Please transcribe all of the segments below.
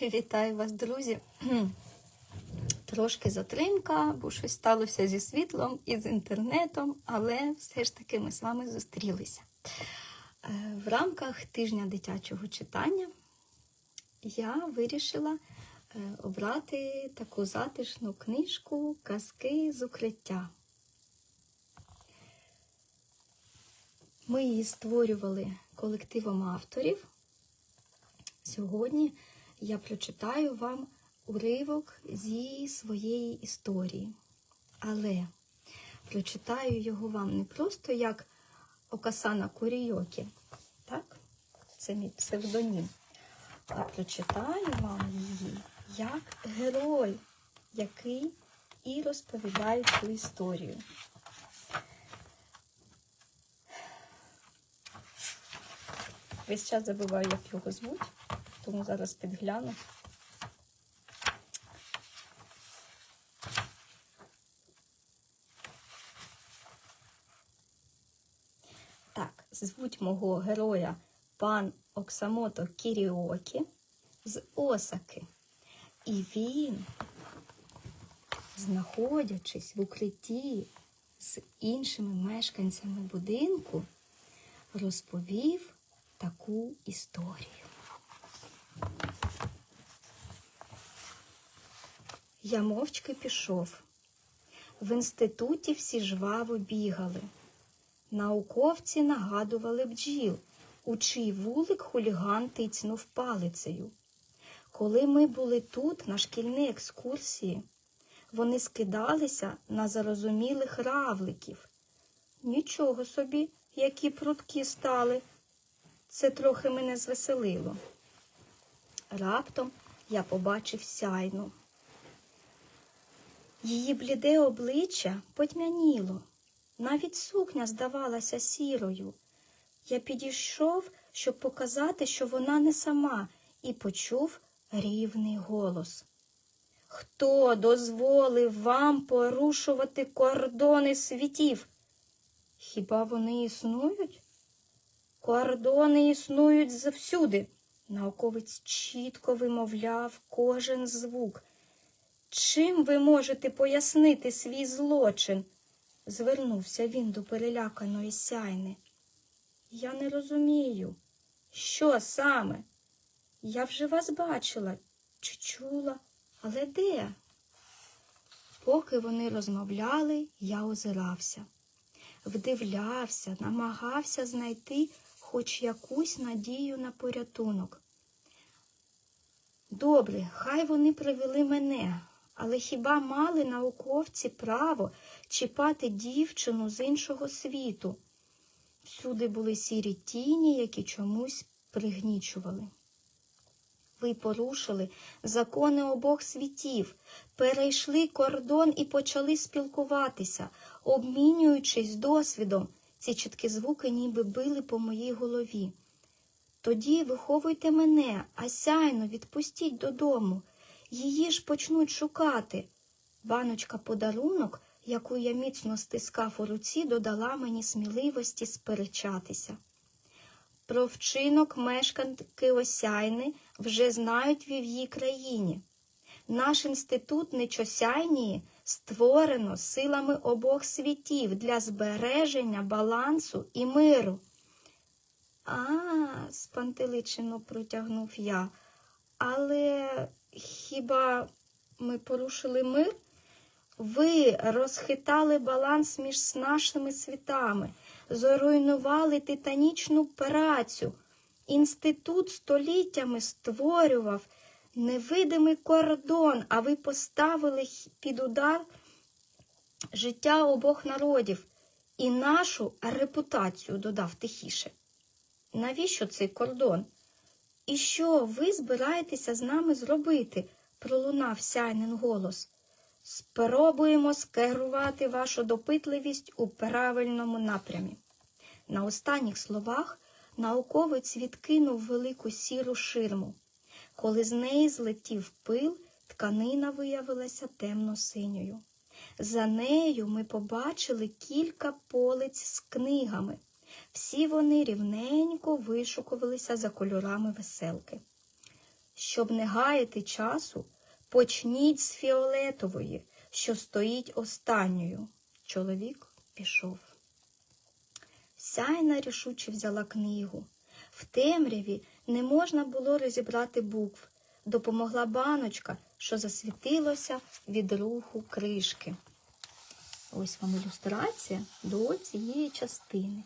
Вітаю вас, друзі. Трошки затримка, бо щось сталося зі світлом і з інтернетом, але все ж таки ми з вами зустрілися. Е, В рамках тижня дитячого читання я вирішила е, обрати таку затишну книжку Казки з укриття. Ми її створювали колективом авторів. Сьогодні я прочитаю вам уривок зі своєї історії. Але прочитаю його вам не просто як Окасана Курійокі, так? Це мій псевдонім. А прочитаю вам її як герой, який і розповідає цю історію. Весь час забуваю, як його звуть, тому зараз підгляну. Так, звуть мого героя пан Оксамото Кіріокі з Осаки. І він, знаходячись в укритті з іншими мешканцями будинку, розповів таку історію. Я мовчки пішов. В інституті всі жваво бігали. Науковці нагадували бджіл, у чий вулик хуліган тицьнув палицею. Коли ми були тут, на шкільній екскурсії, вони скидалися на зарозумілих равликів. Нічого собі, які прудкі стали. Це трохи мене звеселило. Раптом я побачив сяйну. Її бліде обличчя потьмяніло. Навіть сукня здавалася сірою. Я підійшов, щоб показати, що вона не сама, і почув рівний голос. Хто дозволив вам порушувати кордони світів? Хіба вони існують? Кордони існують завсюди. Науковець чітко вимовляв кожен звук. Чим ви можете пояснити свій злочин? звернувся він до переляканої сяйни. Я не розумію, що саме? Я вже вас бачила чи чула, але де? Поки вони розмовляли, я озирався, вдивлявся, намагався знайти хоч якусь надію на порятунок. Добре, хай вони привели мене, але хіба мали науковці право чіпати дівчину з іншого світу? Всюди були сірі тіні, які чомусь пригнічували. Ви порушили закони обох світів, перейшли кордон і почали спілкуватися, обмінюючись досвідом. Ці чіткі звуки ніби били по моїй голові. Тоді виховуйте мене, а сяйно відпустіть додому. Її ж почнуть шукати. Баночка подарунок, яку я міцно стискав у руці, додала мені сміливості сперечатися. Про вчинок мешканки Осяйни вже знають в її країні. Наш інститут Нечосяйнії створено силами обох світів для збереження балансу і миру. А, спантеличено протягнув я. Але хіба ми порушили мир? Ви розхитали баланс між нашими світами, зруйнували титанічну працю. Інститут століттями створював невидимий кордон, а ви поставили під удар життя обох народів і нашу репутацію, додав тихіше. Навіщо цей кордон? І що ви збираєтеся з нами зробити? пролунав сяйнин голос. Спробуємо скерувати вашу допитливість у правильному напрямі. На останніх словах науковець відкинув велику сіру ширму. Коли з неї злетів пил, тканина виявилася темно-синьою. За нею ми побачили кілька полиць з книгами. Всі вони рівненько вишукувалися за кольорами веселки. Щоб не гаяти часу, почніть з фіолетової, що стоїть останньою. Чоловік пішов. Сяйна рішуче взяла книгу. В темряві не можна було розібрати букв. Допомогла баночка, що засвітилося від руху кришки. Ось вам ілюстрація до цієї частини.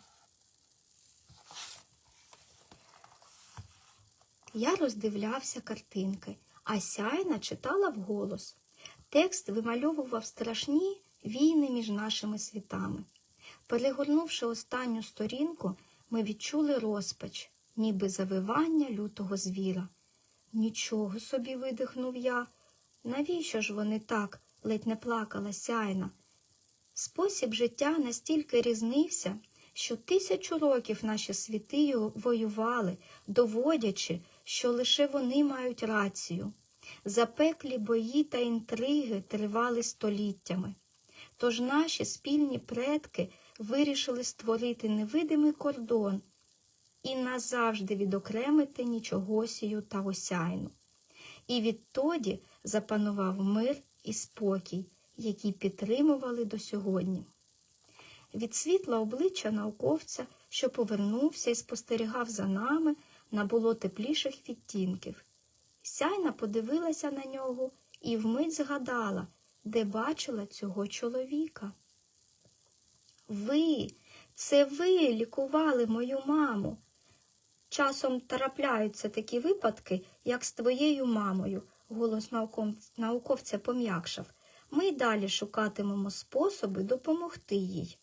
Я роздивлявся картинки, а сяйна читала вголос. Текст вимальовував страшні війни між нашими світами. Перегорнувши останню сторінку, ми відчули розпач, ніби завивання лютого звіра. Нічого собі видихнув я. Навіщо ж вони так? ледь не плакала сяйна. Спосіб життя настільки різнився, що тисячу років наші світи воювали, доводячи, що лише вони мають рацію. Запеклі бої та інтриги тривали століттями. Тож наші спільні предки вирішили створити невидимий кордон і назавжди відокремити нічогосію та осяйну. І відтоді запанував мир і спокій, які підтримували до сьогодні. Від світла обличчя науковця, що повернувся і спостерігав за нами, набуло тепліших відтінків. Сяйна подивилася на нього і вмить згадала, де бачила цього чоловіка. Ви, це ви лікували мою маму. Часом трапляються такі випадки, як з твоєю мамою, голос науковця пом'якшав. Ми й далі шукатимемо способи допомогти їй.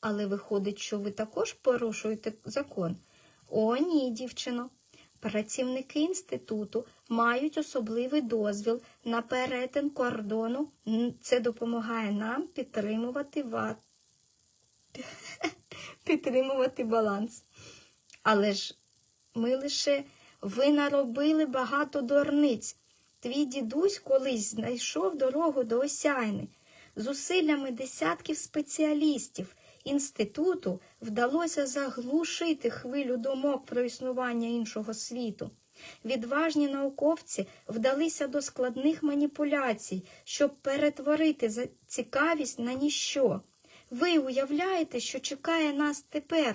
Але виходить, що ви також порушуєте закон. О, ні, дівчино. Працівники інституту мають особливий дозвіл на перетин кордону. Це допомагає нам підтримувати ва... підтримувати баланс. Але ж ми лише ви наробили багато дурниць. Твій дідусь колись знайшов дорогу до Осяйни. Зусиллями десятків спеціалістів інституту вдалося заглушити хвилю думок про існування іншого світу. Відважні науковці вдалися до складних маніпуляцій, щоб перетворити цікавість на ніщо. Ви уявляєте, що чекає нас тепер?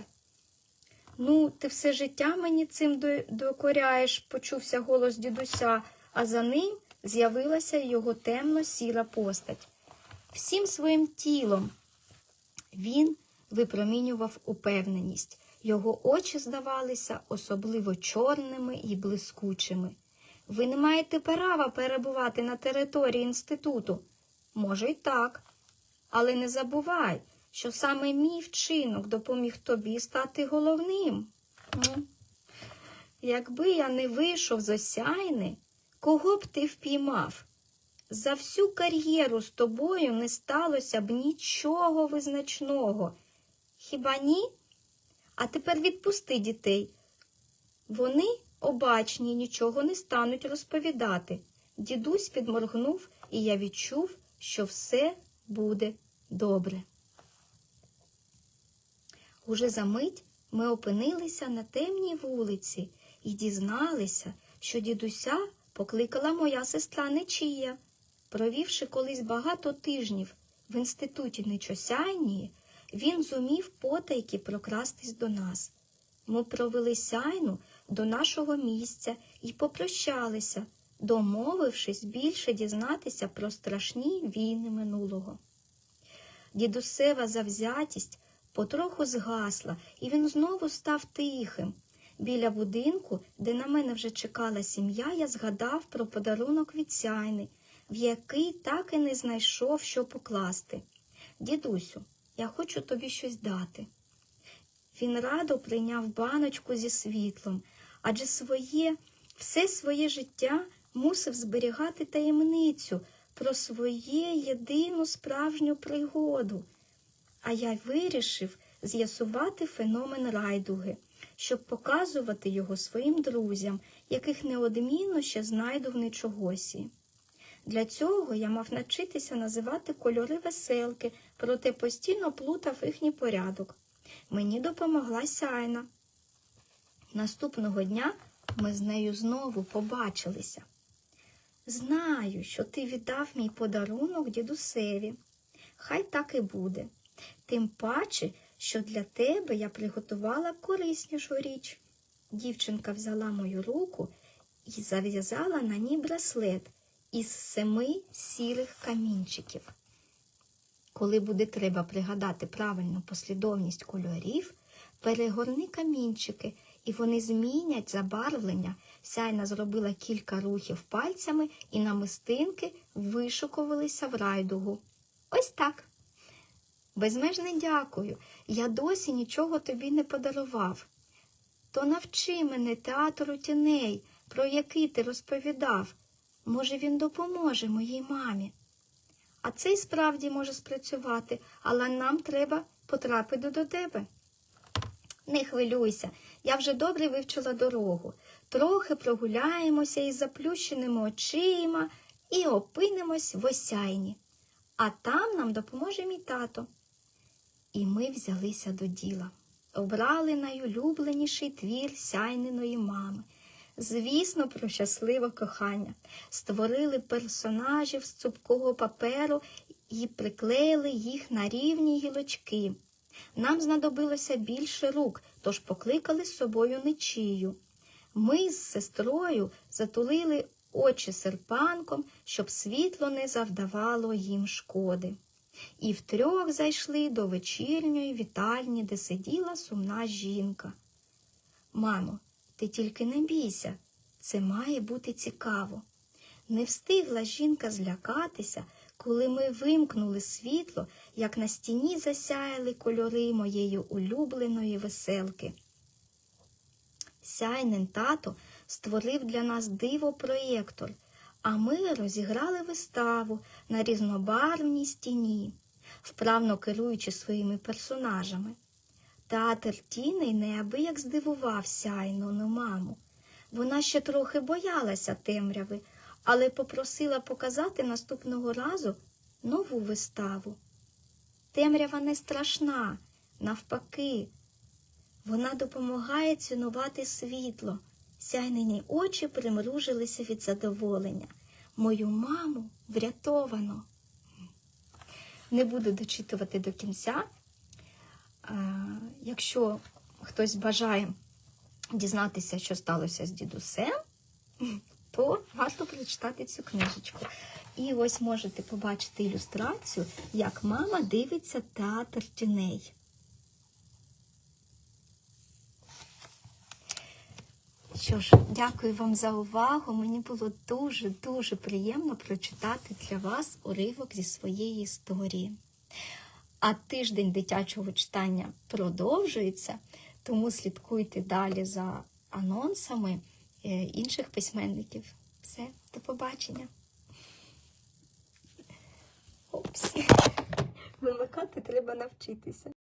Ну, ти все життя мені цим докоряєш, почувся голос дідуся, а за ним з'явилася його темно-сіра постать. Всім своїм тілом він випромінював упевненість. Його очі здавалися особливо чорними і блискучими. Ви не маєте права перебувати на території інституту. Може, й так. Але не забувай, що саме мій вчинок допоміг тобі стати головним. Якби я не вийшов з осяйни, кого б ти впіймав? За всю кар'єру з тобою не сталося б нічого визначного. Хіба ні? А тепер відпусти дітей. Вони обачні, нічого не стануть розповідати. Дідусь підморгнув, і я відчув, що все буде добре. Уже за мить ми опинилися на темній вулиці і дізналися, що дідуся покликала моя сестра Нечія. Провівши колись багато тижнів в інституті Нечосяйнії, він зумів потайки прокрастись до нас. Ми провели сяйну до нашого місця і попрощалися, домовившись більше дізнатися про страшні війни минулого. Дідусева завзятість потроху згасла, і він знову став тихим. Біля будинку, де на мене вже чекала сім'я, я згадав про подарунок від сяйни, в який так і не знайшов, що покласти. Дідусю, я хочу тобі щось дати. Він радо прийняв баночку зі світлом, адже своє, все своє життя мусив зберігати таємницю про своє єдину справжню пригоду. А я вирішив з'ясувати феномен райдуги, щоб показувати його своїм друзям, яких неодмінно ще знайду в нечогосі. Для цього я мав навчитися називати кольори веселки, проте постійно плутав їхній порядок. Мені допомогла сяйна. Наступного дня ми з нею знову побачилися. Знаю, що ти віддав мій подарунок дідусеві. Хай так і буде. Тим паче, що для тебе я приготувала кориснішу річ. Дівчинка взяла мою руку і зав'язала на ній браслет із семи сірих камінчиків. Коли буде треба пригадати правильну послідовність кольорів, перегорни камінчики, і вони змінять забарвлення. Сяйна зробила кілька рухів пальцями, і намистинки вишукувалися в райдугу. Ось так. Безмежне дякую. Я досі нічого тобі не подарував. То навчи мене театру тіней, про який ти розповідав. Може, він допоможе моїй мамі. А це й справді може спрацювати, але нам треба потрапити до тебе. Не хвилюйся, я вже добре вивчила дорогу. Трохи прогуляємося із заплющеними очима і опинимось в осяйні. А там нам допоможе мій тато. І ми взялися до діла. Обрали найулюбленіший твір сяйниної мами. Звісно, про щасливе кохання. Створили персонажів з цупкого паперу і приклеїли їх на рівні гілочки. Нам знадобилося більше рук, тож покликали з собою нечію. Ми з сестрою затулили очі серпанком, щоб світло не завдавало їм шкоди. І втрьох зайшли до вечірньої вітальні, де сиділа сумна жінка. Мамо, ти тільки не бійся, це має бути цікаво. Не встигла жінка злякатися, коли ми вимкнули світло, як на стіні засяяли кольори моєї улюбленої веселки. Сяйнин тато створив для нас диво-проєктор, а ми розіграли виставу на різнобарвній стіні, вправно керуючи своїми персонажами. Театр тіней неабияк здивував сяйну маму. Вона ще трохи боялася темряви, але попросила показати наступного разу нову виставу. Темрява не страшна, навпаки, вона допомагає цінувати світло. Сяйнені очі примружилися від задоволення. Мою маму врятовано. Не буду дочитувати до кінця. Якщо хтось бажає дізнатися, що сталося з дідусем, то варто прочитати цю книжечку. І ось можете побачити ілюстрацію, як мама дивиться театр тіней. Що ж, дякую вам за увагу. Мені було дуже-дуже приємно прочитати для вас уривок зі своєї історії. А тиждень дитячого читання продовжується, тому слідкуйте далі за анонсами е, інших письменників. Все, до побачення. Опс. Вимикати треба навчитися.